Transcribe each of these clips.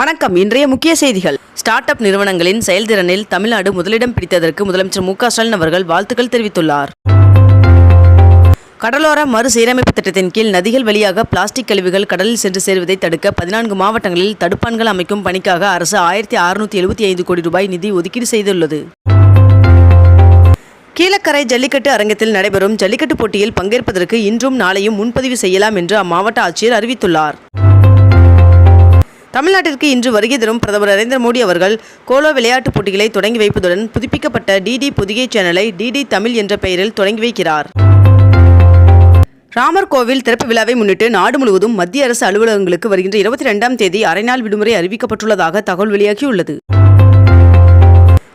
வணக்கம். இன்றைய முக்கிய செய்திகள். ஸ்டார்ட் அப் நிறுவனங்களின் செயல்திறனில் தமிழ்நாடு முதலிடம் பிடித்ததற்கு முதலமைச்சர் மு ஸ்டாலின் அவர்கள் வாழ்த்துக்கள் தெரிவித்துள்ளார். கடலோர மறுசீரமைப்பு திட்டத்தின் கீழ் நதிகள் வழியாக பிளாஸ்டிக் கழிவுகள் கடலில் சென்று சேருவதை தடுக்க பதினான்கு மாவட்டங்களில் தடுப்பான்கள் அமைக்கும் பணிக்காக அரசு ஆயிரத்தி அறுநூத்தி எழுபத்தி ஐந்து கோடி ரூபாய் நிதி ஒதுக்கீடு செய்துள்ளது. கீழக்கரை ஜல்லிக்கட்டு அரங்கத்தில் நடைபெறும் ஜல்லிக்கட்டு போட்டியில் பங்கேற்பதற்கு இன்றும் நாளையும் முன்பதிவு செய்யலாம் என்று அம்மாவட்ட ஆட்சியர் அறிவித்துள்ளார். தமிழ்நாட்டிற்கு இன்று வருகை தரும் பிரதமர் நரேந்திர மோடி அவர்கள் கோலோ விளையாட்டுப் போட்டிகளை தொடங்கி வைப்பதுடன் புதுப்பிக்கப்பட்ட டிடி புதிகை சேனலை டிடி தமிழ் என்ற பெயரில் தொடங்கி வைக்கிறார். ராமர் கோவில் திறப்பு விழாவை முன்னிட்டு நாடு முழுவதும் மத்திய அரசு அலுவலகங்களுக்கு வருகின்ற இருபத்தி ரெண்டாம் தேதி அரைநாள் விடுமுறை அறிவிக்கப்பட்டுள்ளதாக தகவல் வெளியாகியுள்ளது.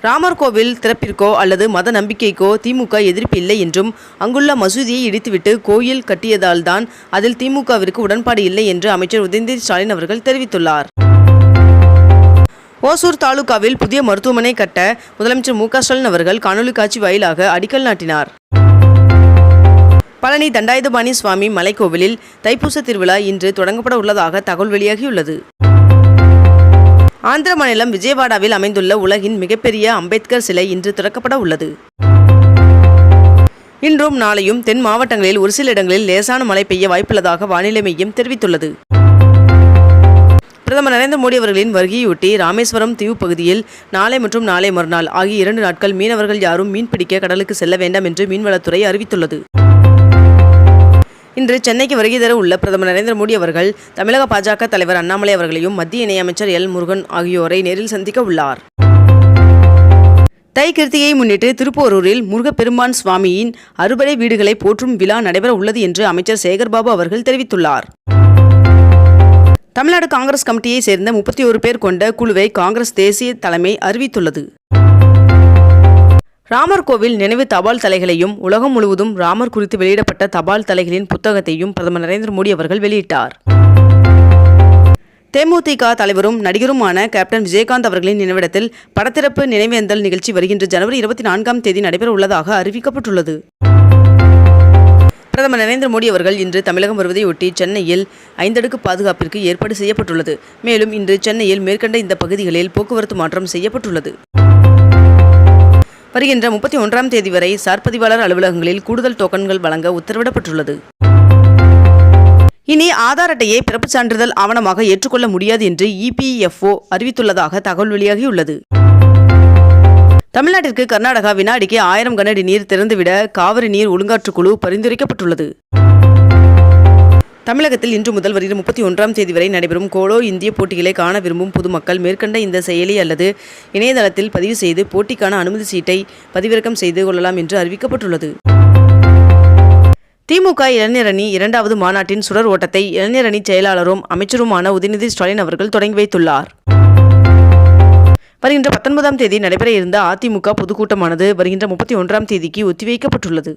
ராமர் கோவில் திறப்பிற்கோ அல்லது மத நம்பிக்கைக்கோ திமுக எதிர்ப்பு இல்லை என்றும் அங்குள்ள மசூதியை இடித்துவிட்டு கோயில் கட்டியதால்தான் அதில் திமுகவிற்கு உடன்பாடு இல்லை என்று அமைச்சர் உதயநிதி ஸ்டாலின் அவர்கள் தெரிவித்துள்ளார். ஓசூர் தாலுகாவில் புதிய மருத்துவமனை கட்ட முதலமைச்சர் மு ஸ்டாலின் அவர்கள் காணொலி காட்சி வாயிலாக அடிக்கல் நாட்டினார். பழனி தண்டாயுதபாணி சுவாமி மலைக்கோவிலில் தைப்பூச திருவிழா இன்று தொடங்கப்பட உள்ளதாக தகவல் வெளியாகியுள்ளது. ஆந்திர மாநிலம் விஜயவாடாவில் அமைந்துள்ள உலகின் மிகப்பெரிய அம்பேத்கர் சிலை இன்று திறக்கப்பட உள்ளது. இன்றும் நாளையும் தென் மாவட்டங்களில் ஒரு சில இடங்களில் லேசான மழை பெய்ய வாய்ப்புள்ளதாக வானிலை மையம் தெரிவித்துள்ளது. பிரதமர் நரேந்திர மோடி அவர்களின் வருகையொட்டி ராமேஸ்வரம் தீவு பகுதியில் நாளை மற்றும் நாளை மறுநாள் ஆகிய இரண்டு நாட்கள் மீனவர்கள் யாரும் மீன்பிடிக்க கடலுக்கு செல்ல வேண்டாம் என்று மீன்வளத்துறை அறிவித்துள்ளது. இன்று சென்னைக்கு வருகை தர உள்ள பிரதமர் நரேந்திர மோடி அவர்கள் தமிழக பாஜக தலைவர் அண்ணாமலை அவர்களையும் மத்திய இணையமைச்சர் எல் முருகன் ஆகியோரை நேரில் சந்திக்க உள்ளார். தை கிருத்தியை முன்னிட்டு திருப்போரூரில் முருகப்பெருமான் சுவாமியின் அறுபடை வீடுகளை போற்றும் விழா நடைபெற உள்ளது என்று அமைச்சர் சேகர்பாபு அவர்கள் தெரிவித்துள்ளார். தமிழ்நாடு காங்கிரஸ் கமிட்டியை சேர்ந்த முப்பத்தி ஒரு பேர் கொண்ட குழுவை காங்கிரஸ் தேசிய தலைமை அறிவித்துள்ளது. ராமர் கோவில் நினைவு தபால் தலைகளையும் உலகம் முழுவதும் ராமர் குறித்து வெளியிடப்பட்ட தபால் தலைகளின் புத்தகத்தையும் பிரதமர் நரேந்திர மோடி அவர்கள் வெளியிட்டார். தேமுதிக தலைவரும் நடிகருமான கேப்டன் விஜயகாந்த் அவர்களின் நினைவிடத்தில் படத்திறப்பு நினைவேந்தல் நிகழ்ச்சி வருகின்ற ஜனவரி இருபத்தி நான்காம் தேதி நடைபெற உள்ளதாக அறிவிக்கப்பட்டுள்ளது. பிரதமர் நரேந்திர மோடி அவர்கள் இன்று தமிழகம் வருவதையொட்டி சென்னையில் ஐந்தடுக்கு பாதுகாப்பிற்கு ஏற்பாடு செய்யப்பட்டுள்ளது. மேலும் இன்று சென்னையில் மேற்கண்ட இந்த பகுதிகளில் போக்குவரத்து மாற்றம் செய்யப்பட்டுள்ளது. வருகின்ற முப்பத்தி ஒன்றாம் தேதி வரை சார்பதிவாளர் அலுவலகங்களில் கூடுதல் டோக்கன்கள் வழங்க உத்தரவிடப்பட்டுள்ளது. இனி ஆதார் அட்டையை பிறப்புச் சான்றிதழ் ஆவணமாக ஏற்றுக்கொள்ள முடியாது என்று இபிஎஃப்ஓ அறிவித்துள்ளதாக தகவல் வெளியாகியுள்ளது. தமிழ்நாட்டிற்கு கர்நாடகா வினாடிக்கு ஆயிரம் கனஅடி நீர் திறந்துவிட காவிரி நீர் ஒழுங்காற்றுக் குழு பரிந்துரைக்கப்பட்டுள்ளது. தமிழகத்தில் இன்று முதல் வருகிற முப்பத்தி ஒன்றாம் தேதி வரை நடைபெறும் கோலோ இந்திய போட்டிகளை காண விரும்பும் பொதுமக்கள் மேற்கண்ட இந்த செயலி அல்லது இணையதளத்தில் பதிவு செய்து போட்டிக்கான அனுமதி சீட்டை பதிவிறக்கம் செய்து கொள்ளலாம் என்று அறிவிக்கப்பட்டுள்ளது. திமுக இளைஞரணி இரண்டாவது மாநாட்டின் சுடர் ஓட்டத்தை இளைஞரணி செயலாளரும் அமைச்சருமான உதயநிதி ஸ்டாலின் அவர்கள் தொடங்கி வைத்துள்ளார். வருகின்ற பத்தொன்பதாம் தேதி நடைபெற இருந்த அதிமுக பொதுக்கூட்டமானது வருகின்ற முப்பத்தி ஒன்றாம் தேதிக்கு ஒத்திவைக்கப்பட்டுள்ளது.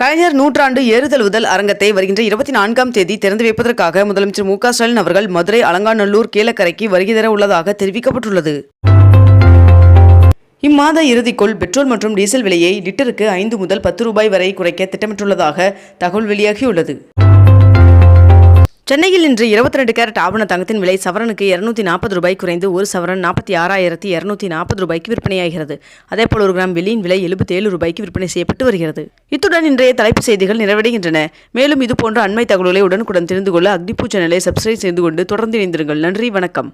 கலைஞர் நூற்றாண்டு ஏறுதழுவுதல் அரங்கத்தை வருகின்ற இருபத்தி நான்காம் தேதி திறந்து வைப்பதற்காக முதலமைச்சர் மு ஸ்டாலின் அவர்கள் மதுரை அலங்காநல்லூர் கீழக்கரைக்கு வருகை தர உள்ளதாக தெரிவிக்கப்பட்டுள்ளது. இம்மாத இறுதிக்குள் பெட்ரோல் மற்றும் டீசல் விலையை லிட்டருக்கு ஐந்து முதல் பத்து ரூபாய் வரை குறைக்க திட்டமிட்டுள்ளதாக தகவல் வெளியாகியுள்ளது. சென்னையில் இன்று இருபத்தி ரெண்டு கேரட் ஆவண தங்கத்தின் விலை சவரனுக்கு இருநூத்தி நாற்பது ரூபாய் குறைந்து ஒரு சவரன் நாற்பத்தி ஆறாயிரத்தி இருநூத்தி நாற்பது ரூபாய்க்கு விற்பனையாகிறது. அதேபோல் ஒரு கிராம் வெள்ளியின் விலை எழுபத்தி ஏழு ரூபாய்க்கு விற்பனை செய்யப்பட்டு வருகிறது. இத்துடன் இன்றைய தலைப்புச் செய்திகள் நிறைவடைகின்றன. மேலும் இதுபோன்ற அண்மை தகவல்களை உடனுக்குடன் தெரிந்து கொள்ள அக்னிபூ சேனலை சப்ஸ்கிரைப் செய்து கொண்டு தொடர்ந்து இணைந்திருங்கள். நன்றி வணக்கம்.